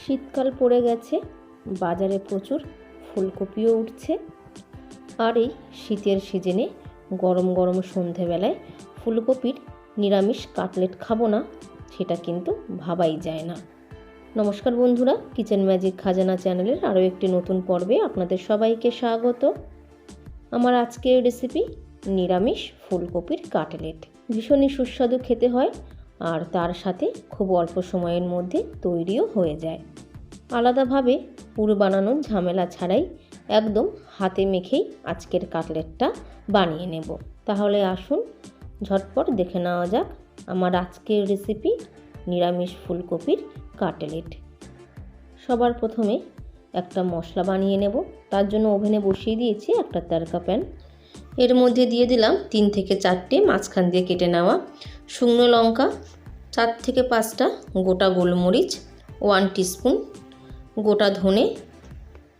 শীতকাল পড়ে গেছে, বাজারে প্রচুর ফুলকপিও উঠছে। আর এই শীতের সিজনে গরম গরম সন্ধেবেলায় ফুলকপির নিরামিষ কাটলেট খাব না, সেটা কিন্তু ভাবাই যায় না। নমস্কার বন্ধুরা, কিচেন ম্যাজিক খাজানা চ্যানেলের আরও একটি নতুন পর্বে আপনাদের সবাইকে স্বাগত। আমার আজকের রেসিপি নিরামিষ ফুলকপির কাটলেট। ভীষণই সুস্বাদু খেতে হয় আর তার সাথে খুব অল্প সময়ের মধ্যে তৈরিও হয়ে যায়। আলাদাভাবে পুর বানানোর ঝামেলা ছাড়াই একদম হাতে মেখেই আজকের কাটলেটটা বানিয়ে নেব। তাহলে আসুন ঝটপট দেখে নেওয়া যাক আমার আজকের রেসিপি নিরামিষ ফুলকপির কাটলেট। সবার প্রথমে একটা মশলা বানিয়ে নেব। তার জন্য ওভেনে বসিয়ে দিয়েছি একটা তারকা প্যান। এর মধ্যে দিয়ে দিলাম তিন থেকে চারটে মাঝখান দিয়ে কেটে নেওয়া শুকনো লঙ্কা চার থেকে পাঁচটা গোটা গোলমরিচ ওয়ান টিস্পুন গোটা ধনে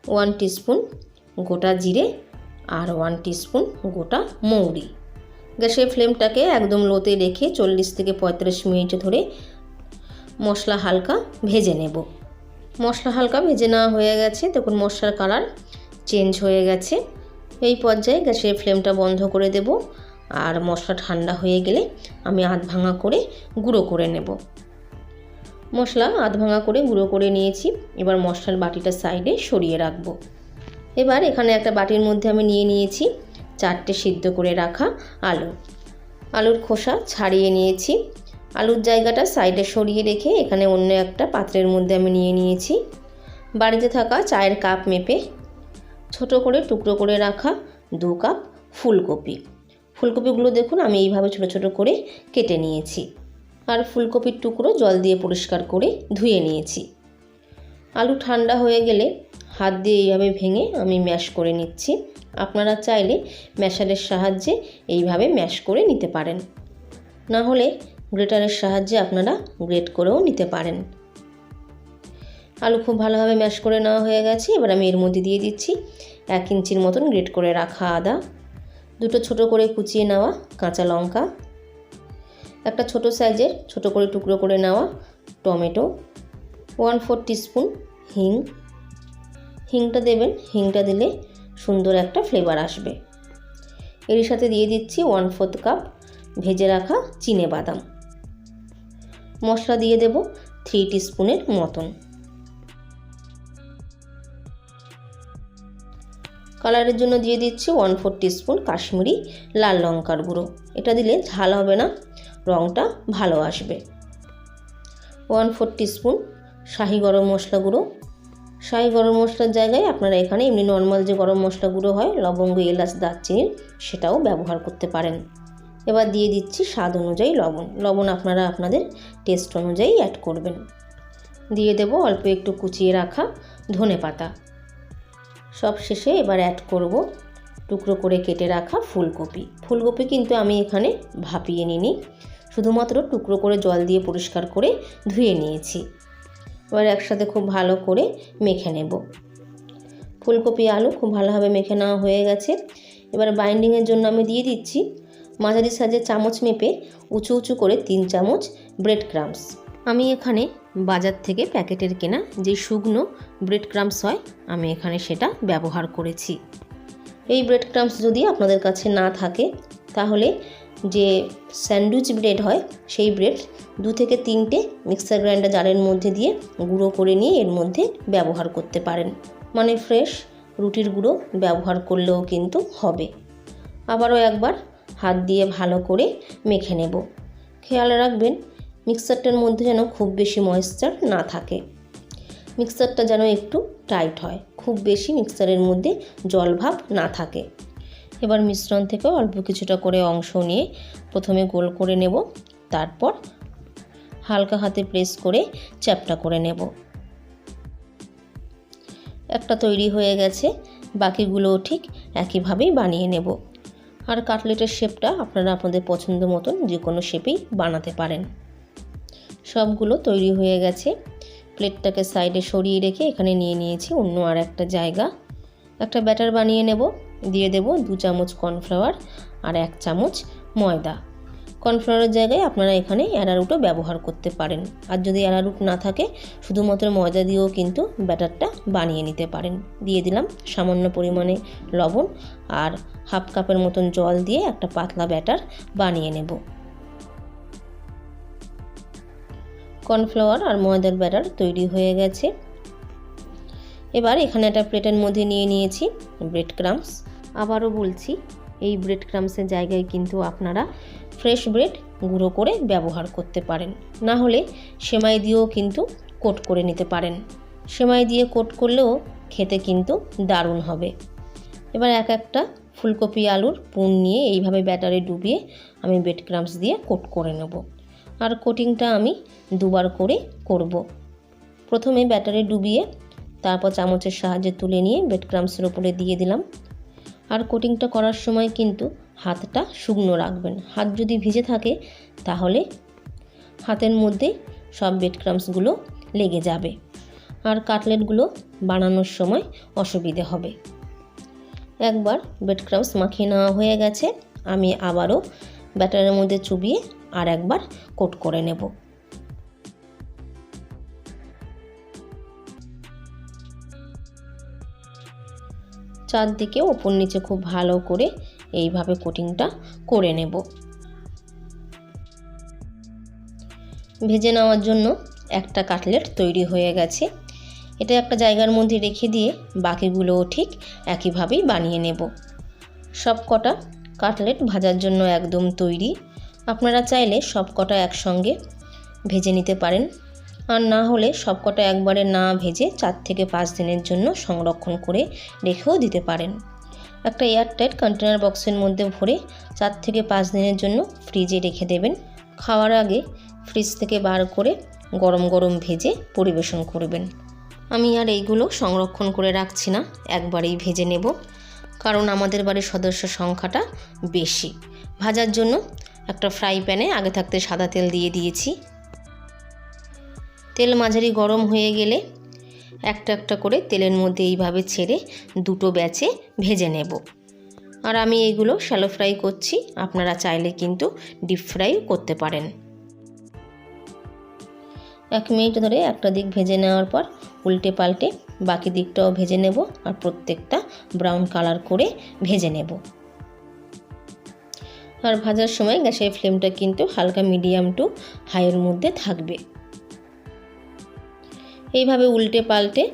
ওয়ান টিস্পুন গোটা জিরে আর ওয়ান টিস্পুন গোটা মৌরি। গ্যাসের ফ্লেমটাকে একদম লোতে রেখে চল্লিশ থেকে পঁয়ত্রিশ মিনিট ধরে মশলা হালকা ভেজে নেব। মশলা হালকা ভেজে নেওয়া হয়ে গেছে। দেখুন মশলার কালার চেঞ্জ হয়ে গেছে। এই পর্যায়ে গ্যাসের ফ্লেমটা বন্ধ করে দেব। আর মশলা ঠান্ডা হয়ে গেলে আমি আধ ভাঙা করে গুঁড়ো করে নেব। মশলা আধ ভাঙা করে গুঁড়ো করে নিয়েছি। এবার মশলার বাটিটা সাইডে সরিয়ে রাখব। এবার এখানে একটা বাটির মধ্যে আমি নিয়ে নিয়েছি চারটে সিদ্ধ করে রাখা আলু। আলুর খোসা ছাড়িয়ে নিয়েছি। আলুর জায়গাটা সাইডে সরিয়ে রেখে এখানে অন্য একটা পাত্রের মধ্যে আমি নিয়ে নিয়েছি। বাড়িতে থাকা চায়ের কাপ মেপে ছোট করে টুকরো করে রাখা দু কাপ ফুলকপি। ফুলকপিগুলো দেখুন, আমি এইভাবে ছোট ছোট করে কেটে নিয়েছি। আর ফুলকপির টুকরো জল দিয়ে পরিষ্কার করে ধুয়ে নিয়েছি। আলু ঠান্ডা হয়ে গেলে হাত দিয়ে এইভাবে ভেঙে আমি ম্যাশ করে নিচ্ছি। আপনারা চাইলে ম্যাশারের সাহায্যে এইভাবে ম্যাশ করে নিতে পারেন। না হলে গ্রেটারের সাহায্যে আপনারা গ্রেট করেও নিতে পারেন। আলু খুব ভালোভাবে ম্যাশ করে নেওয়া হয়ে গেছে। এবার আমি এর মধ্যে দিয়ে দিচ্ছি এক ইঞ্চির মতন গ্রেট করে রাখা আদা। দুটো ছোট করে কুচিয়ে নেওয়া কাঁচা লঙ্কা, একটা ছোট সাইজের ছোট করে টুকরো করে নেওয়া টমেটো ওয়ান ফোর টিস্পুন হিং। হিংটা দেবেন, হিংটা দিলে সুন্দর একটা ফ্লেভার আসবে। এর সাথে দিয়ে দিচ্ছি ওয়ান ফোর্থ কাপ ভেজে রাখা চিনে বাদাম। মশলা দিয়ে দেব থ্রি টিস্পুনের মতন। কালারের জন্য দিয়ে দিচ্ছি ওয়ান ফোর টিস্পুন কাশ্মীরি লাল লঙ্কার গুঁড়ো। এটা দিলে ঝাল হবে না রঙটা ভালো আসবে। ওয়ান ফোর টিস্পুন শাহি গরম মশলা গুঁড়ো। শাহি গরম মশলার জায়গায় আপনারা এখানে এমনি নর্মাল যে গরম মশলা গুঁড়ো হয়, লবঙ্গ, এলাচ দারচিনির সেটাও ব্যবহার করতে পারেন। এবার দিয়ে দিচ্ছি স্বাদ অনুযায়ী লবণ। লবণ আপনারা আপনাদের টেস্ট অনুযায়ী অ্যাড করবেন। দিয়ে দেব অল্প একটু কুচিয়ে রাখা ধনে পাতা সব শেষে এবার অ্যাড করব টুকরো করে কেটে রাখা ফুলকপি। ফুলকপি কিন্তু আমি এখানে ভাপিয়ে নিইনি, শুধুমাত্র টুকরো করে জল দিয়ে পরিষ্কার করে ধুয়ে নিয়েছি। এবার একসাথে খুব ভালো করে মেখে নেব। ফুলকপি আলু খুব ভালোভাবে মেখে নেওয়া হয়ে গেছে। এবার বাইন্ডিংয়ের জন্য আমি দিয়ে দিচ্ছি মাঝারি সাজে চামচ মেপে উঁচু উঁচু করে তিন চামচ ব্রেড ক্রামস আমি এখানে বাজার থেকে প্যাকেটের কেনা যে শুকনো ব্রেড ক্রামস হয়, আমি এখানে সেটা ব্যবহার করেছি। এই ব্রেড ক্রামস যদি আপনাদের কাছে না থাকে, তাহলে যে স্যান্ডউইচ ব্রেড হয়, সেই ব্রেড দু থেকে তিনটে মিক্সার গ্রাইন্ডার জারের মধ্যে দিয়ে গুঁড়ো করে নিয়ে এর মধ্যে ব্যবহার করতে পারেন। মানে ফ্রেশ রুটির গুঁড়ো ব্যবহার করলেও কিন্তু হবে। আবারও একবার হাত দিয়ে ভালো করে মেখে নেব। খেয়াল রাখবেন মিক্সারটার মধ্যে যেন খুব বেশি ময়েশ্চার না থাকে। মিক্সারটা যেন একটু টাইট হয়, খুব বেশি মিক্সারের মধ্যে জলভাব না থাকে। এবার মিশ্রণ থেকে অল্প কিছুটা করে অংশ নিয়ে প্রথমে গোল করে নেব, তারপর হালকা হাতে প্রেস করে চ্যাপটা করে নেব। একটা তৈরি হয়ে গেছে বাকিগুলোও ঠিক একইভাবেই বানিয়ে নেব। আর কাটলেটের শেপটা আপনারা আপনাদের পছন্দ মতন যে কোনো শেপেই বানাতে পারেন। সবগুলো তৈরি হয়ে গেছে। প্লেটটাকে সাইডে সরিয়ে রেখে এখানে নিয়ে নিয়েছি অন্য আর একটা জায়গা। একটা ব্যাটার বানিয়ে নেব, দিয়ে দেব দু চামচ কর্নফ্লাওয়ার আর এক চামচ ময়দা। কর্নফ্লাওয়ারের জায়গায় আপনারা এখানে অ্যারারুটও ব্যবহার করতে পারেন। আর যদি অ্যারারুট না থাকে, শুধুমাত্র ময়দা দিয়েও কিন্তু ব্যাটারটা বানিয়ে নিতে পারেন। দিয়ে দিলাম সামান্য পরিমাণে লবণ আর হাফ কাপের মতন জল দিয়ে একটা পাতলা ব্যাটার বানিয়ে নেব। কর্নফ্লাওয়ার আর ময়দার ব্যাটার তৈরি হয়ে গেছে। এবার এখানে একটা প্লেটের মধ্যে নিয়ে নিয়েছি ব্রেড ক্রামস। আবারও বলছি, এই ব্রেড ক্রামসের জায়গায় কিন্তু আপনারা ফ্রেশ ব্রেড গুঁড়ো করে ব্যবহার করতে পারেন। না হলে সেমাই দিয়েও কিন্তু কোট করে নিতে পারেন। সেমাই দিয়ে কোট করলেও খেতে কিন্তু দারুণ হবে। এবার এক একটা ফুলকপি আলুর পুন নিয়ে এইভাবে ব্যাটারে ডুবিয়ে আমি ব্রেড ক্রামস দিয়ে কোট করে নেব। আর কোটিংটা আমি দুবার করে করব। প্রথমে ব্যাটারে ডুবিয়ে, তারপর চামচের সাহায্যে তুলে নিয়ে ব্রেড ক্রামসের ওপরে দিয়ে দিলাম। আর কোটিংটা করার সময় কিন্তু হাতটা শুকনো রাখবেন। হাত যদি ভিজে থাকে, তাহলে হাতের মধ্যে সব ব্রেড ক্রামসগুলো লেগে যাবে আর কাটলেটগুলো বানানোর সময় অসুবিধে হবে। একবার ব্রেড ক্রামস মাখিয়ে নেওয়া হয়ে গেছে। আমি আবারও ব্যাটারের মধ্যে চুবিয়ে আর একবার কোট করে নেব। চারদিকে ওপর নিচে খুব ভালো করে এইভাবে কোটিংটা করে নেব। ভেজে নেওয়ার জন্য একটা কাটলেট তৈরি হয়ে গেছে। এটা একটা জায়গার মধ্যে রেখে দিয়ে বাকিগুলোও ঠিক একইভাবেই বানিয়ে নেব। সব কটা কাটলেট ভাজার জন্য একদম তৈরি আপনারা চাইলে সব কটা একসঙ্গে ভেজে নিতে পারেন। আর না হলে সবকটা একবারে না ভেজে চার থেকে পাঁচ দিনের জন্য সংরক্ষণ করে রেখেও দিতে পারেন। একটা এয়ারটাইট কন্টেনার বক্সের মধ্যে ভরে চার থেকে পাঁচ দিনের জন্য ফ্রিজে রেখে দেবেন। খাওয়ার আগে ফ্রিজ থেকে বার করে গরম গরম ভেজে পরিবেশন করবেন। আমি আর এইগুলো সংরক্ষণ করে রাখছি না, একবারেই ভেজে নেব। কারণ আমাদের বাড়ির সদস্য সংখ্যাটা বেশি। ভাজার জন্য একটা ফ্রাই প্যানে আগে থাকতে সাদা তেল দিয়ে দিয়েছি। তেল মাঝারি গরম হয়ে গেলে একটা একটা করে তেলের মধ্যে এইভাবে ছেড়ে দুটো ব্যাচে ভেজে নেব। আর আমি এইগুলো শ্যালো ফ্রাই করছি, আপনারা চাইলে কিন্তু ডিপ ফ্রাই করতে পারেন। এক মিনিট ধরে একটা দিক ভেজে নেওয়ার পর উল্টে পাল্টে বাকি দিকটাও ভেজে নেব আর প্রত্যেকটা ব্রাউন কালার করে ভেজে নেব। আর ভাজার সময় গ্যাসের ফ্লেমটা কিন্তু হালকা মিডিয়াম টু হাইয়ের মধ্যে থাকবে। এইভাবে উল্টে পাল্টে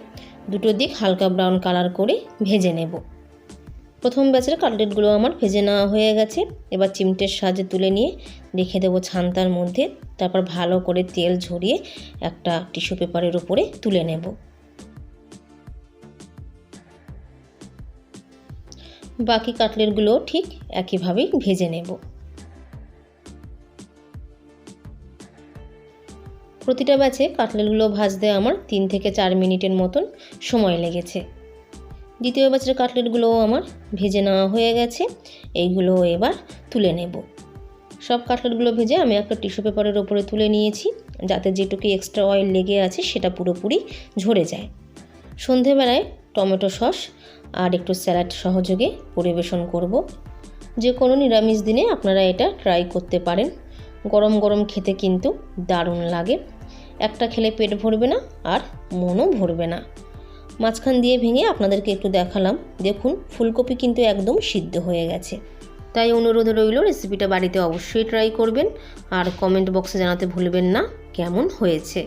দুটো দিক হালকা ব্রাউন কালার করে ভেজে নেব। প্রথম ব্যাচের কাটলেটগুলো আমার ভেজে নেওয়া হয়ে গেছে। এবার চিমটের সাহায্যে তুলে নিয়ে রেখে দেবো ছান্তার মধ্যে। তারপর ভালো করে তেল ঝরিয়ে একটা টিস্যু পেপারের উপরে তুলে নেব। বাকি কাটলেটগুলো ঠিক একইভাবেই ভেজে নেব। প্রতিটা ব্যাচে কাটলেটগুলো ভাজতে আমার তিন থেকে চার মিনিটের মতন সময় লেগেছে। দ্বিতীয় ব্যাচের কাটলেটগুলোও আমার ভেজে নেওয়া হয়ে গেছে, এইগুলো এবার তুলে নেব। সব কাটলেটগুলো ভেজে আমি একটা টিস্যু পেপারের ওপরে তুলে নিয়েছি, যাতে যেটুকু এক্সট্রা অয়েল লেগে আছে সেটা পুরোপুরি ঝরে যায়। সন্ধেবেলায় টমেটো সস আর একটু স্যালাড সহযোগে পরিবেশন করব। যে কোনো নিরামিষ দিনে আপনারা এটা ট্রাই করতে পারেন। গরম গরম খেতে কিন্তু দারুণ লাগে। একটা খেলে পেট ভরবে না আর মনও ভরবে না। মাঝখান দিয়ে ভেঙে আপনাদেরকে একটু দেখালাম। দেখুন, ফুলকপি কিন্তু একদম সিদ্ধ হয়ে গেছে। তাই অনুরোধ রইল রেসিপিটা বাড়িতে অবশ্যই ট্রাই করবেন। আর কমেন্ট বক্সে জানাতে ভুলবেন না, কেমন হয়েছে।